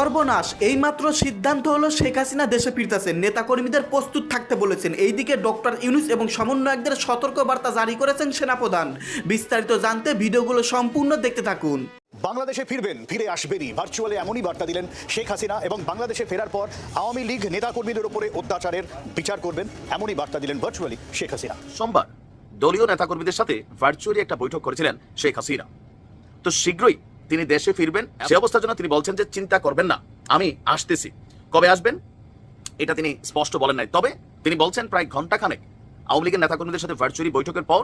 সর্বনাশ। এইমাত্র সিদ্ধান্ত হলো শেখ হাসিনা দেশে ফিরতেছেন। নেতাকর্মীদের প্রস্তুত থাকতে বলেছেন। এইদিকে ডক্টর ইউনুস এবং সমন্বয়কদের সতর্ক বার্তা জারি করেছেন সেনাপ্রধান। বিস্তারিত জানতে ভিডিওগুলো সম্পূর্ণ দেখতে থাকুন। বাংলাদেশে ফিরবেন ফিরে আসবেনই। ভার্চুয়ালি এমনই বার্তা দিলেন শেখ হাসিনা এবং বাংলাদেশে ফেরার পর আওয়ামী লীগ নেতাকর্মীদের উপরে অত্যাচারের বিচার করবেন এমনই বার্তা দিলেন ভার্চুয়ালি শেখ হাসিনা। সোমবার দলীয় নেতাকর্মীদের সাথে ভার্চুয়ালি একটা বৈঠক করেছিলেন শেখ হাসিনা। তো শীঘ্রই তিনি দেশে ফিরবেন সে অবস্থার জন্য তিনি বলছেন যে চিন্তা করবেন না। আমি আসতেছি। কবে আসবেন? এটা তিনি স্পষ্ট বলেন নাই। তবে তিনি বলছেন প্রায় ঘন্টাখানেক আওয়ামী লীগের নেতাকর্মীদের সাথে ভার্চুয়ালি বৈঠকের পর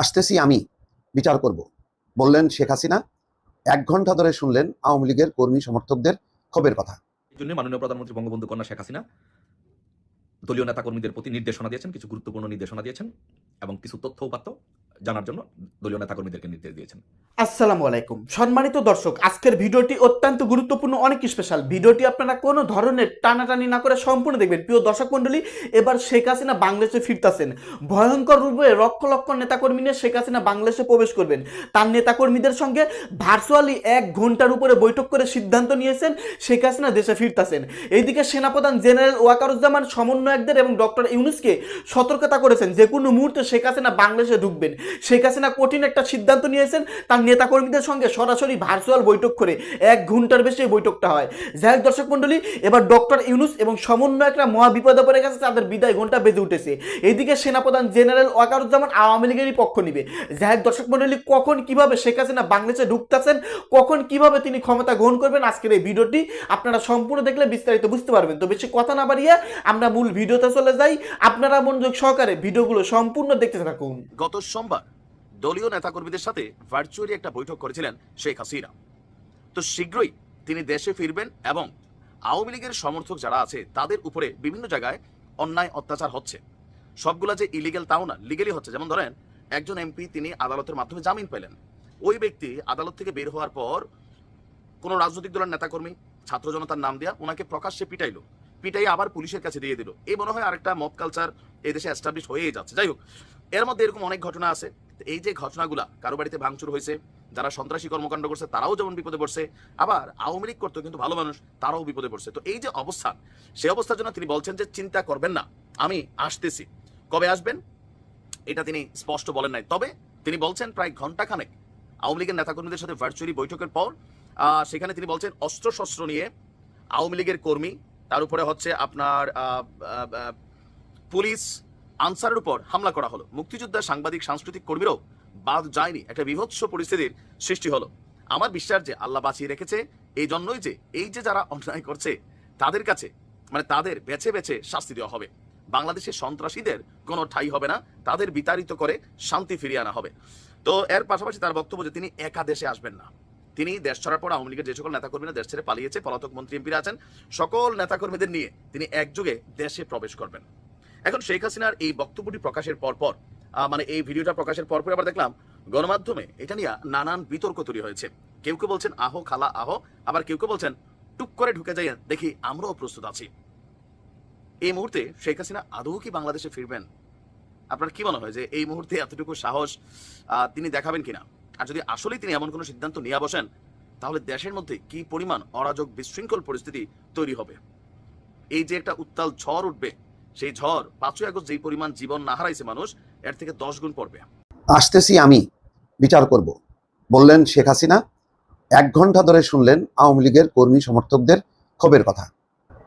আসতেছি আমি বিচার করব। বললেন শেখ হাসিনা এক ঘণ্টা ধরে শুনলেন আওয়ামী লীগের কর্মী সমর্থকদের ক্ষোভের কথা। এই জন্য মাননীয় প্রধানমন্ত্রী বঙ্গবন্ধু কন্যা শেখ হাসিনা দলীয় নেতাকর্মীদের প্রতি নির্দেশনা দিয়েছেন কিছু গুরুত্বপূর্ণ নির্দেশনা দিয়েছেন এবং কিছু তথ্য উপাত্ত জানার জন্য দলীয় নেতাকর্মীদেরকে নির্দেশ দিয়েছেন। আসসালামু আলাইকুম। সম্মানিত দর্শক, আজকের ভিডিওটি অত্যন্ত গুরুত্বপূর্ণ, অনেক স্পেশাল ভিডিওটি আপনারা কোনো ধরনের টানাটানি না করে সম্পূর্ণ দেখবেন। প্রিয় দর্শক মণ্ডলী, এবার শেখ হাসিনা বাংলাদেশে ফিরতেছেন। ভয়ঙ্কর রূপে লক্ষ লক্ষ নেতাকর্মী নিয়ে শেখ হাসিনা বাংলাদেশে প্রবেশ করবেন। তার নেতাকর্মীদের সঙ্গে ভার্চুয়ালি এক ঘণ্টার উপরে বৈঠক করে সিদ্ধান্ত নিয়েছেন শেখ হাসিনা দেশে ফিরতেছেন। এইদিকে সেনাপ্রধান জেনারেল ওয়াকারুজ্জামান সমন্বয়কদের এবং ডক্টর ইউনুসকে সতর্কতা করেছেন যে কোনো মুহূর্তে শেখ হাসিনা বাংলাদেশে ঢুকবেন। শেখ হাসিনা কঠিন একটা সিদ্ধান্ত নিয়েছেন। তার নেতাকর্মীদের সঙ্গে সরাসরি ভার্চুয়াল বৈঠক করে এক ঘণ্টার বেশি বৈঠকটা হয়। যাই হোক দর্শক মণ্ডলী, এবার ডক্টর ইউনুস এবং সমন্বয়করা মহা বিপদে পড়ে গেছে তাদের বিদায় ঘণ্টা বেজে উঠেছে। এদিকে সেনাপ্রধান জেনারেল ওয়াকারুজ্জামান আওয়ামী লীগেরই পক্ষ নিবে। যাই হোক দর্শক মণ্ডলী, কখন কীভাবে শেখ হাসিনা বাংলাদেশে ঢুকতেছেন, কখন কীভাবে তিনি ক্ষমতা গ্রহণ করবেন আজকের এই ভিডিওটি আপনারা সম্পূর্ণ দেখলে বিস্তারিত বুঝতে পারবেন। তো বেশি কথা না বাড়িয়ে আমরা মূল ভিডিওতে চলে যাই। আপনারা মনোযোগ সহকারে ভিডিওগুলো সম্পূর্ণ দেখতে থাকুন। গত সোমবার দলীয় নেতাকর্মীদের সাথে ভার্চুয়ালি একটা বৈঠক করেছিলেন শেখ হাসিনা। তো শীঘ্রই তিনি দেশে ফিরবেন এবং আওয়ামী লীগের সমর্থক যারা আছে, তাদের উপরে বিভিন্ন জায়গায় অন্যায় অত্যাচার হচ্ছে। সবগুলা যে ইলিগেল তাও না লিগেলি হচ্ছে। যেমন ধরেন, একজন এমপি তিনি আদালতের মাধ্যমে জামিন পেলেন। ওই ব্যক্তি আদালত থেকে বের হওয়ার পর কোনো রাজনৈতিক দলের নেতাকর্মী, ছাত্র জনতার নাম দেয়া ওনাকে প্রকাশ্যে পিটাইলো। পিটাই আবার পুলিশের কাছে দিয়ে দিল। এই মনে হয় আরেকটা মব কালচার এই দেশে এস্টাবলিশ হয়েই যাচ্ছে। যাই হোক এর মধ্যে এরকম অনেক ঘটনা আছে। এই যে ঘটনাগুলা কারও বাড়িতে ভাঙচুর হয়েছে, যারা সন্ত্রাসী কর্মকাণ্ড করছে, তারাও যেমন বিপদে পড়ছে, আবার আওয়ামী লীগ করতো কিন্তু ভালো মানুষ, তারাও বিপদে পড়ছে। তো এই যে অবস্থান সেই অবস্থার জন্য তিনি বলছেন যে, চিন্তা করবেন না, আমি আসতেছি। কবে আসবেন? এটা তিনি স্পষ্ট বলেন নাই। তবে তিনি বলছেন প্রায় ঘন্টাখানেক আওয়ামী লীগের নেতাকর্মীদের সাথে ভার্চুয়ালি বৈঠকের পর সেখানে তিনি বলছেন অস্ত্রশস্ত্র নিয়ে আওয়ামী লীগের কর্মী, তার উপরে হচ্ছে আপনার পুলিশ আনসারের উপর হামলা করা হলো। মুক্তিযোদ্ধা সাংবাদিক, সাংস্কৃতিক কর্মীরাও বাদ যায়নি। একটা বিভৎস পরিস্থিতির সৃষ্টি হলো। আমার বিশ্বাস যে আল্লাহ বাঁচিয়ে রেখেছে এই জন্যই যে এই যে যারা অন্যায় করছে, তাদের কাছে মানে তাদের বেছে বেছে শাস্তি দেওয়া হবে। বাংলাদেশের সন্ত্রাসীদের কোনো ঠাই হবে না, তাদের বিতাড়িত করে শান্তি ফিরিয়ে আনা হবে। তো এর পাশাপাশি তার বক্তব্য যে তিনি একা দেশে আসবেন না। তিনি দেশ ছাড়ার পর আওয়ামী লীগের যে সকল নেতাকর্মীরা দেশ ছেড়ে পালিয়েছে, পলাতক মন্ত্রী এমপিরা আছেন, সকল নেতাকর্মীদের নিয়ে তিনি একযোগে দেশে প্রবেশ করবেন। এখন শেখ হাসিনার এই বক্তব্যটি প্রকাশের পর পর আহ, মানে এই ভিডিওটা প্রকাশের পর পর আবার দেখলাম গণমাধ্যমে এটা নিয়ে নানান বিতর্ক তৈরি হয়েছে। কেউ কেউ বলছেন আহো খালা আহো। আবার কেউ কেউ বলছেন টুক করে ঢুকে যাই দেখি আমরাও প্রস্তুত আছি। এই মুহূর্তে শেখ হাসিনা আদৌ কি বাংলাদেশে ফিরবেন? আপনার কি মনে হয় যে এই মুহূর্তে এতটুকু সাহস তিনি দেখাবেন কিনা? আর যদি আসলেই তিনি এমন কোনো সিদ্ধান্ত নিয়ে বসেন তাহলে দেশের মধ্যে কি পরিমাণ অরাজক বিশৃঙ্খল পরিস্থিতি তৈরি হবে? এই যে একটা উত্তাল ঝড় উঠবে সেই ঝড় পাঁচই আগস্ট যেই পরিমাণ জীবন না হারাইছে মানুষ, এর থেকে দশ গুণ পড়বে। আসতেছি আমি, বিচার করব। বললেন শেখ হাসিনা, এক ঘণ্টা ধরে শুনলেন আওয়ামী লীগের কর্মী সমর্থকদের ক্ষোভের কথা।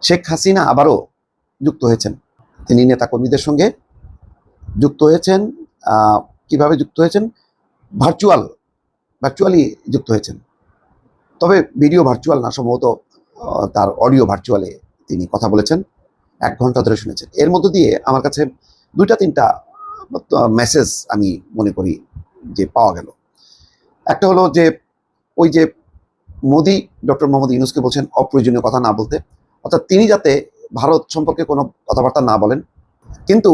শেখ হাসিনা আবারও যুক্ত হয়েছেন। তিনি নেতাকর্মীদের সঙ্গে যুক্ত হয়েছেন কীভাবে যুক্ত হয়েছেন? ভার্চুয়াল, ভার্চুয়ালি যুক্ত হয়েছেন। তবে ভিডিও ভার্চুয়াল না, সম্ভবত তার অডিও ভার্চুয়ালে তিনি কথা বলেছেন। এক ঘণ্টা ধরে শুনেছেন। এর মধ্য দিয়ে আমার কাছে দুইটা, তিনটা মেসেজ আমি মনে করি যে পাওয়া গেল। একটা হলো যে, ওই যে মোদি, ডক্টর মোহাম্মদ ইউনুসকে বলছেন অপ্রয়োজনীয় কথা না বলতে। অর্থাৎ তিনি যাতে ভারত সম্পর্কে কোনো কথাবার্তা না বলেন। কিন্তু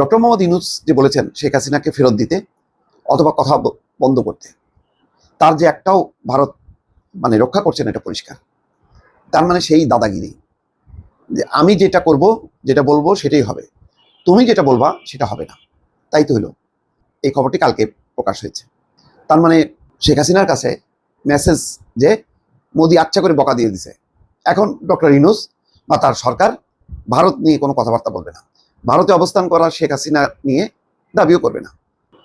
ডক্টর মোহাম্মদ ইউনুস যে বলেছেন শেখ হাসিনাকে ফেরত দিতে অথবা কথা বন্ধ করতে, তার যে একটাও ভারত মানে রক্ষা করছেন এটা পরিষ্কার। তার মানে সেই দাদাগিরি। যে আমি যেটা করব, যেটা বলব সেটাই হবে। তুমি যেটা বলবা সেটা হবে না। তাই তো হলো। এই খবরটি কালকে প্রকাশ হয়েছে। তার মানে শেখ হাসিনার কাছে মেসেজ যে মোদি আচ্ছা করে বকা দিয়ে দিছে। এখন ডক্টর ইনুস বা তার সরকার ভারত নিয়ে কোনো কথাবার্তা বলবে না। ভারতে অবস্থান করা শেখ হাসিনা নিয়ে দাবিও করবে না।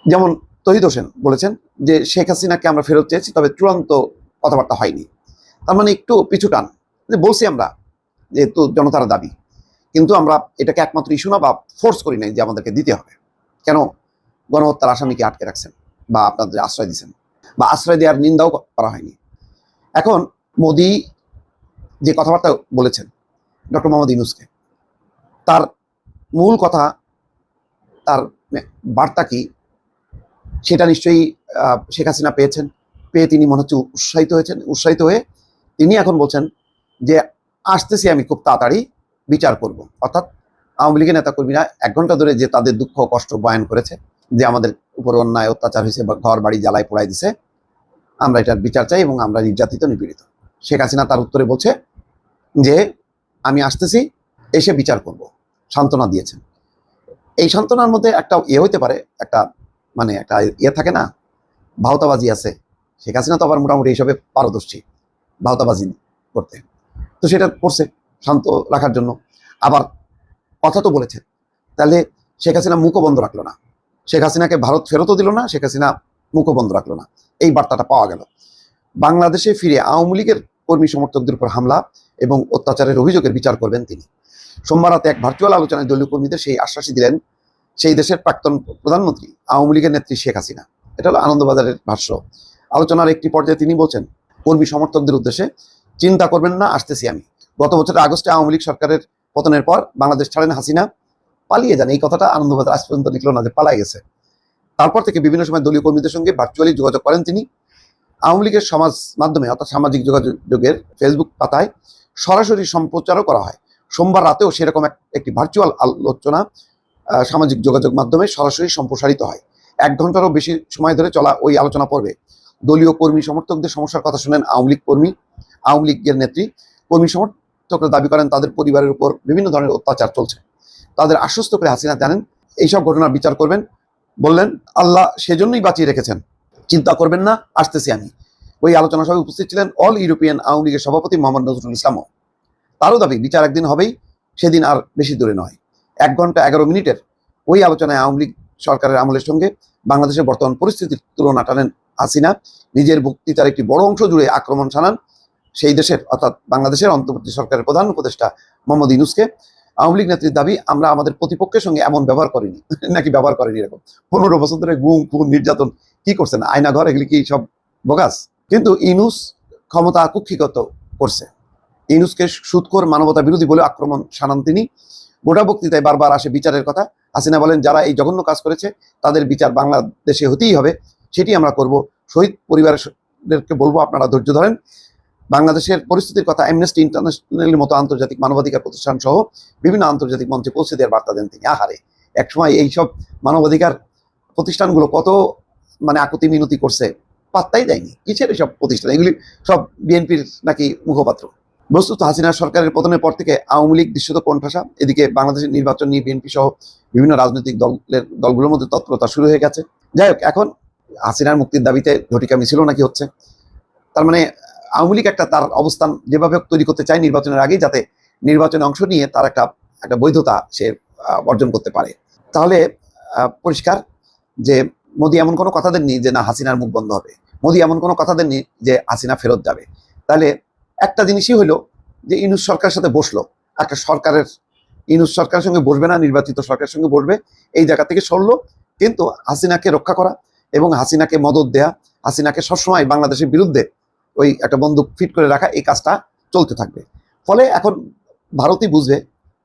যেমন তহিদ হোসেন বলেছেন যে শেখ হাসিনাকে আমরা ফেরত চেয়েছি, তবে চূড়ান্ত কথাবার্তা হয়নি। তার মানে একটু পিছু টান। যে বলছি আমরা যেহেতু জনতার দাবি। কিন্তু আমরা এটাকে একমাত্র ইস্যু না বা ফোর্স করি নাই যে আমাদেরকে দিতে হবে। কেন? গণহত্যার আসামিকে আটকে রাখছেন বা আপনাদের আশ্রয় দিচ্ছেন বা আশ্রয় দেওয়ার নিন্দাও করা হয়নি। এখন মোদি যে কথাবার্তা বলেছেন, ডক্টর মোহাম্মদ ইউনুসকে, তার মূল কথা, তার বার্তা কি? সেটা নিশ্চয়ই শেখ হাসিনা পেয়েছেন। পেয়ে তিনি মনে হচ্ছে উৎসাহিত হয়েছেন। উৎসাহিত হয়ে তিনি এখন বলছেন যে আসতেছি আমি খুব তাড়াতাড়ি বিচার করব। অর্থাৎ আওয়ামী লীগের নেতাকর্মীরা এক ঘণ্টা ধরে যে তাদের দুঃখ কষ্ট বয়ান করেছে, যে আমাদের উপর অন্যায় অত্যাচার হয়েছে বা ঘর বাড়ি জ্বালায় পোড়াই দিছে, আমরা এটার বিচার চাই এবং আমরা নির্যাতিত, নিপীড়িত। শেখ হাসিনা তার উত্তরে বলছে যে, আমি আসতেছি, এসে বিচার করব। সান্ত্বনা দিয়েছেন। এই সান্ত্বনার মধ্যে একটা ইয়ে হইতে পারে, একটা মানে একটা ইয়ে থাকে না, ভাওতাবাজি আছে। শেখ হাসিনা তো আবার মোটামুটি এইসবে পারদর্শী, ভাওতাবাজি করতে। তো সেটা করছে শান্ত রাখার জন্য। আবার কথা তো বলেছে। তাহলে শেখ হাসিনা মুখও বন্ধ রাখল না। শেখ হাসিনাকে ভারত ফেরতও দিল না, শেখ হাসিনা মুখও বন্ধ রাখল না। এই বার্তাটা পাওয়া গেল। বাংলাদেশে ফিরে আওয়ামী লীগের কর্মী সমর্থকদের উপর হামলা এবং অত্যাচারের অভিযোগের বিচার করবেন তিনি। সোমবার রাতে এক ভার্চুয়াল আলোচনায় দলীয় কর্মীদের সেই আশ্বাসই দিলেন সেই দেশের প্রাক্তন প্রধানমন্ত্রী, আওয়ামী লীগের নেত্রী শেখ হাসিনা। এটা হলো আনন্দবাজারের ভাষ্য। আলোচনার একটি পর্যায়ে তিনি বলছেন, কর্মী সমর্থকদের উদ্দেশ্যে চিন্তা করবেন না, আসতেছি আমি। গত বছরের আগস্টে আওয়ামী লীগ সরকারের পতনের পর বাংলাদেশ ছাড়েন হাসিনা। পালিয়ে যান, এই কথাটা আনন্দবাজার আজ পর্যন্ত লিখলো না যে পালাই গেছে। তারপর থেকে বিভিন্ন সময় দলীয় কর্মীদের সঙ্গে ভার্চুয়ালি যোগাযোগ করেন তিনি। আওয়ামী লীগের সমাজ মাধ্যমে, অর্থাৎ সামাজিক যোগাযোগের ফেসবুক পাতায় সরাসরি সম্প্রচারও করা হয়। সোমবার রাতেও সেরকম এক- একটি ভার্চুয়াল আলোচনা সামাজিক যোগাযোগ মাধ্যমে সরাসরি সম্প্রসারিত হয়। এক ঘন্টারও বেশি সময় ধরে চলা ওই আলোচনা পর্বে। দলীয় কর্মী সমর্থকদের সমস্যার কথা শুনেন আওয়ামী লীগ কর্মী, আওয়ামী লীগের নেত্রী। কর্মী সমর্থকরা দাবি করেন তাদের পরিবারের উপর বিভিন্ন ধরনের অত্যাচার চলছে। তাদের আশ্বস্ত করে হাসিনা জানেন, এইসব ঘটনার বিচার করবেন। বললেন, আল্লাহ সেজন্যই বাঁচিয়ে রেখেছেন। চিন্তা করবেন না, আসতেছি আমি। ওই আলোচনা সভায় উপস্থিত ছিলেন অল ইউরোপিয়ান আওয়ামী লীগের সভাপতি মোহাম্মদ নজরুল ইসলামও। তারও দাবি, বিচার একদিন হবেই, সেদিন আর বেশি দূরে নয়। এক ঘণ্টা এগারো মিনিটের ওই আলোচনায় আওয়ামী লীগ সরকারের আমলের সঙ্গে বাংলাদেশের বর্তমান পরিস্থিতির তুলনা টানেন হাসিনা নিজের বক্তৃতার একটি বড় অংশ জুড়ে আক্রমণ শানান সেই দেশের, অর্থাৎ বাংলাদেশের অন্তর্বর্তী সরকারের প্রধান উপদেষ্টা মোহাম্মদ ইউনুসকে আওয়ামী লীগ নেত্রীর দাবি, আমরা আমাদের প্রতিপক্ষের সঙ্গে এমন ব্যবহার করিনি। নাকি ব্যবহার করেনি এরকম? পনেরো বছর ধরে গুম, খুন, নির্যাতন কি করছেন? আয়না ঘর, এগুলি কি সব বগাস? কিন্তু ইনুস ক্ষমতা কুক্ষিগত করছে। ইনুসকে সুৎখোর মানবতা বিরোধী বলে আক্রমণ সানান তিনি। গোটা বক্তৃতায় বারবার আসে বিচারের কথা। হাসিনা বলেন, যারা এই জঘন্য কাজ করেছে, তাদের বিচার বাংলাদেশে হতেই হবে। সেটি আমরা করব। শহীদ পরিবারকে বলব, আপনারা ধৈর্য ধরেন। বাংলাদেশের পরিস্থিতির কথা অ্যামনেস্টি ইন্টারন্যাশনালের মতো আন্তর্জাতিক মানবাধিকার প্রতিষ্ঠান সহ বিভিন্ন আন্তর্জাতিক মঞ্চে পৌঁছে দেওয়ার বার্তা দেন তিনি। আহারে! একসময় এইসব মানবাধিকার প্রতিষ্ঠানগুলো কত মানে আকুতি মিনতি করছে, পাত্তাই দেয়নি। কিসের এসব প্রতিষ্ঠান? এগুলি সব বিএনপির নাকি মুখপাত্র? বস্তুত হাসিনা সরকারের পতনের পর থেকে আওয়ামী লীগ দৃশ্যত কোণঠাসা, এদিকে বাংলাদেশের নির্বাচন নিয়ে বিএনপি সহ বিভিন্ন রাজনৈতিক দলের দলগুলোর মধ্যে তৎপরতা শুরু হয়ে গেছে। যাই হোক, এখন হাসিনার মুক্তির দাবিতে ঝটিকা মিছিল নাকি হচ্ছে। তার মানে আওয়ামী লীগ একটা তার অবস্থান যেভাবে তৈরি করতে চায় নির্বাচনের আগেই, যাতে নির্বাচনে অংশ নিয়ে তার একটা একটা বৈধতা সে অর্জন করতে পারে। তাহলে পরিষ্কার যে মোদী এমন কোনো কথা দেননি যে না, হাসিনার মুখ বন্ধ হবে। মোদি এমন কোনো কথা দেননি যে হাসিনা ফেরত যাবে। তাহলে একটা জিনিসই হলো যে ইনুস সরকারের সাথে বসল। একটা সরকারের, ইনুস সরকারের সঙ্গে বসবে না, নির্বাচিত সরকারের সঙ্গে বসবে, এই জায়গা থেকে সরলো। কিন্তু হাসিনাকে রক্ষা করা এবং হাসিনাকে মদত দেয়া, হাসিনাকে সবসময় বাংলাদেশের বিরুদ্ধে ওই একটা বন্দুক ফিট করে রাখা, এই কাজটা চলতে থাকবে। ফলে এখন ভারতই বুঝবে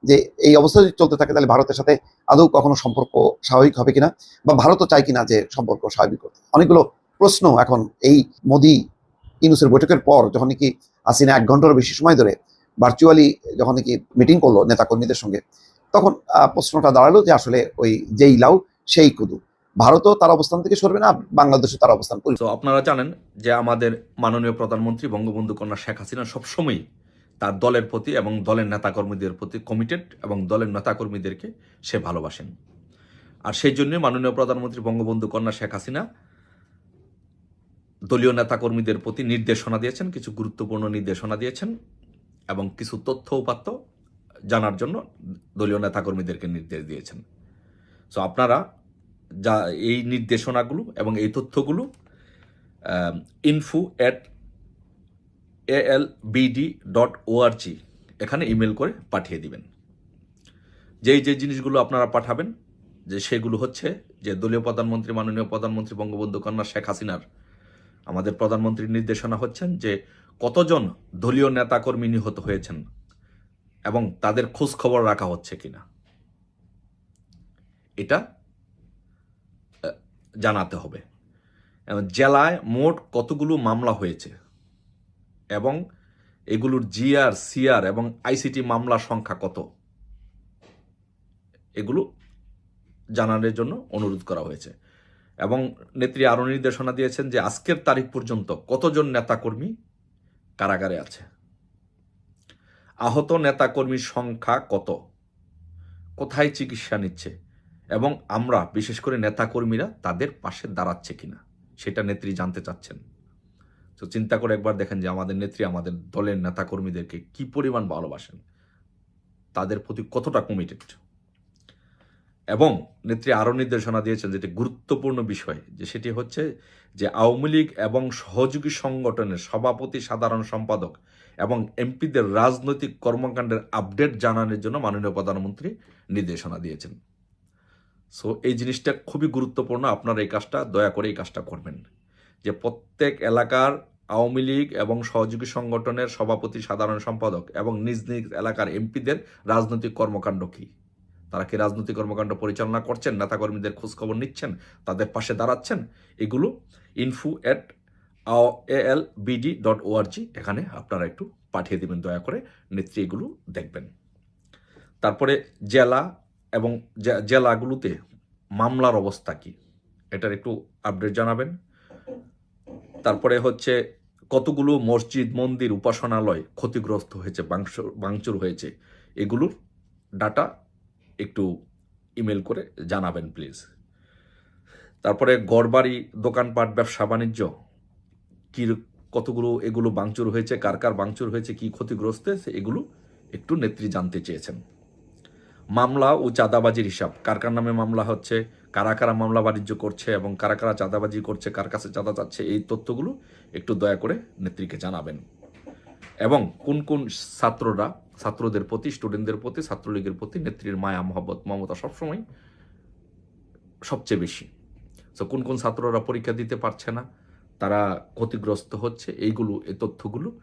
যে এই অবস্থা যদি চলতে থাকে, তাহলে ভারতের সাথে আদৌ কখনো সম্পর্ক স্বাভাবিক হবে কিনা বা ভারতও চায় কিনা যে সম্পর্ক স্বাভাবিক করতে। অনেকগুলো প্রশ্ন এখন এই মোদি ইনুসের বৈঠকের পর, যখন নাকি হাসিনা এক ঘন্টারও বেশি সময় ধরে ভার্চুয়ালি যখন কি মিটিং করল নেতাকর্মীদের সঙ্গে, তখন প্রশ্নটা দাঁড়াল যে আসলে ওই যেই লাউ, সেই কুদু। ভারতও তার অবস্থান থেকে সরবে না, বাংলাদেশও তার অবস্থান করবে তো আপনারা জানেন যে আমাদের মাননীয় প্রধানমন্ত্রী বঙ্গবন্ধু কন্যা শেখ হাসিনা সবসময়ই তার দলের প্রতি এবং দলের নেতাকর্মীদের প্রতি কমিটেড এবং দলের নেতাকর্মীদেরকে সে ভালোবাসেন। আর সেই জন্যই মাননীয় প্রধানমন্ত্রী বঙ্গবন্ধু কন্যা শেখ হাসিনা দলীয় নেতাকর্মীদের প্রতি নির্দেশনা দিয়েছেন, কিছু গুরুত্বপূর্ণ নির্দেশনা দিয়েছেন এবং কিছু তথ্য উপাত্ত জানার জন্য দলীয় নেতাকর্মীদেরকে নির্দেশ দিয়েছেন। সো আপনারা যা এই নির্দেশনাগুলো এবং এই তথ্যগুলো info at L BD dot ORG এখানে ইমেল করে পাঠিয়ে দিবেন। যেই যে জিনিসগুলো আপনারা পাঠাবেন, যে সেগুলো হচ্ছে যে দলীয় প্রধানমন্ত্রী, মাননীয় প্রধানমন্ত্রী, বঙ্গবন্ধু কন্যা শেখ হাসিনার আমাদের প্রধানমন্ত্রীর নির্দেশনা হচ্ছেন যে কতজন দলীয় নেতাকর্মী নিহত হয়েছেন এবং তাদের খোঁজ খবর রাখা হচ্ছে কিনা। এটা জানাতে হবে। জেলায় মোট কতগুলো মামলা হয়েছে? এবং এগুলোর জিআর, সিআর এবং আইসিটি মামলার সংখ্যা কত? এগুলো জানানোর জন্য অনুরোধ করা হয়েছে। এবং নেত্রী আরও নির্দেশনা দিয়েছেন যে আজকের তারিখ পর্যন্ত কতজন নেতাকর্মী কারাগারে আছে? আহত নেতাকর্মীর সংখ্যা কত? কোথায় চিকিৎসা নিচ্ছে? এবং আমরা, বিশেষ করে নেতাকর্মীরা, তাদের পাশে দাঁড়াচ্ছে কিনা, সেটা নেত্রী জানতে চাচ্ছেন। তো চিন্তা করে একবার দেখেন যে আমাদের নেত্রী আমাদের দলের নেতাকর্মীদেরকে কি পরিমাণ ভালোবাসেন, তাদের প্রতি কতটা কমিটেড এবং নেত্রী আরও নির্দেশনা দিয়েছেন যেটি গুরুত্বপূর্ণ বিষয়, যে সেটি হচ্ছে যে আওয়ামী লীগ এবং সহযোগী সংগঠনের সভাপতি, সাধারণ সম্পাদক এবং এমপিদের রাজনৈতিক কর্মকাণ্ডের আপডেট জানানোর জন্য মাননীয় প্রধানমন্ত্রী নির্দেশনা দিয়েছেন। সো এই জিনিসটা খুবই গুরুত্বপূর্ণ। আপনারা এই কাজটা, দয়া করে এই কাজটা করবেন। যে প্রত্যেক এলাকার আওয়ামী লীগ এবং সহযোগী সংগঠনের সভাপতি, সাধারণ সম্পাদক এবং নিজ নিজ এলাকার এমপিদের রাজনৈতিক কর্মকাণ্ড কী? তারা কি রাজনৈতিক কর্মকাণ্ড পরিচালনা করছেন, নেতাকর্মীদের খোঁজখবর নিচ্ছেন, তাদের পাশে দাঁড়াচ্ছেন? এগুলো info at L BD dot ORG এখানে আপনারা একটু পাঠিয়ে দেবেন, দয়া করে নেত্রী এগুলো দেখবেন। তারপরে জেলা এবং জেলাগুলোতে মামলার অবস্থা কি? এটার একটু আপডেট জানাবেন। তারপরে হচ্ছে কতগুলো মসজিদ, মন্দির, উপাসনালয় ক্ষতিগ্রস্ত হয়েছে, ভাঙচুর হয়েছে? এগুলোর ডাটা একটু ইমেল করে জানাবেন প্লিজ তারপরে গড়বাড়ি দোকানপাট, ব্যবসা, বাণিজ্য, কী, কতগুলো এগুলো বাংচুর হয়েছে, কার কার বাংচুর হয়েছে, কি ক্ষতিগ্রস্ত হয়েছে, এগুলো একটু নেত্রী জানতে চেয়েছেন। মামলা ও চাঁদাবাজির হিসাব। কার কার নামে মামলা হচ্ছে, কারা কারা মামলা বাণিজ্য করছে এবং কারা কারা চাঁদাবাজি করছে, কার কাছে চাঁদা চাচ্ছে, এই তথ্যগুলো একটু দয়া করে নেত্রীকে জানাবেন। এবং কোন কোন ছাত্ররা, ছাত্রদের প্রতি, স্টুডেন্টদের প্রতি, ছাত্রলীগের প্রতি নেত্রীর মায়া, মহব্বত, মমতা সবসময় সবচেয়ে বেশি। তো কোন কোন ছাত্ররা পরীক্ষা দিতে পারছে না, তারা ক্ষতিগ্রস্ত হচ্ছে, এইগুলো, এই তথ্যগুলো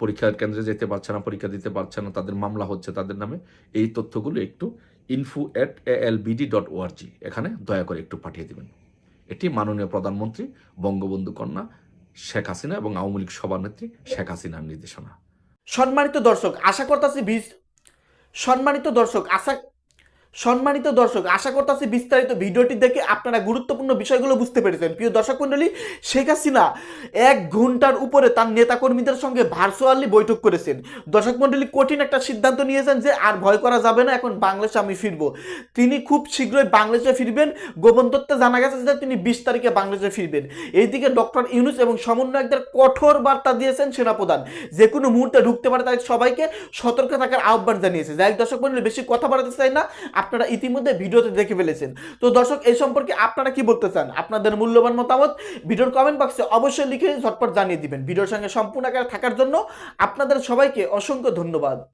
পরীক্ষার কেন্দ্রে যেতে পারছে না, পরীক্ষা দিতে পারছে না, তাদের মামলা হচ্ছে তাদের নামে। এই তথ্যগুলো একটু info at L BD dot ORG এখানে দয়া করে একটু পাঠিয়ে দেবেন। এটি মাননীয় প্রধানমন্ত্রী বঙ্গবন্ধু কন্যা শেখ হাসিনা এবং আওয়ামী লীগ সভানেত্রী শেখ হাসিনার নির্দেশনা। সম্মানিত দর্শক, আশা করতেছি সম্মানিত দর্শক, আশা সম্মানিত দর্শক, আশা করতেছি বিস্তারিত ভিডিওটি দেখে আপনারা গুরুত্বপূর্ণ বিষয়গুলো বুঝতে পেরেছেন। প্রিয় দর্শক মণ্ডলী, শেখ হাসিনা এক ঘণ্টার উপরে তার নেতাকর্মীদের সঙ্গে ভার্চুয়ালি বৈঠক করেছেন। দর্শক মণ্ডলী, কঠিন একটা সিদ্ধান্ত নিয়েছেন যে আর ভয় করা যাবে না, এখন বাংলাদেশে আমি ফিরবো। তিনি খুব শীঘ্রই বাংলাদেশে ফিরবেন। গোপন তত্ত্বে জানা গেছে যে তিনি বিশ তারিখে বাংলাদেশে ফিরবেন। এইদিকে ডক্টর ইউনুস এবং সমন্বয়কদের কঠোর বার্তা দিয়েছেন সেনাপ্রধান। যে কোনো মুহূর্তে ঢুকতে পারে তাই সবাইকে সতর্ক থাকার আহ্বান জানিয়েছে। যাই দর্শক মন্ডলী বেশি কথা বাড়াতে চাই না। আপনারা ইতিমধ্যে ভিডিওতে দেখে ফেলেছেন। তো দর্শক, এই সম্পর্কে আপনারা কি বলতে চান? আপনাদের মূল্যবান মতামত ভিডিওর কমেন্ট বক্সে অবশ্যই লিখে ঝটপট জানিয়ে দিবেন। ভিডিওর সঙ্গে সম্পূর্ণ আকারে থাকার জন্য আপনাদের সবাইকে অসংখ্য ধন্যবাদ।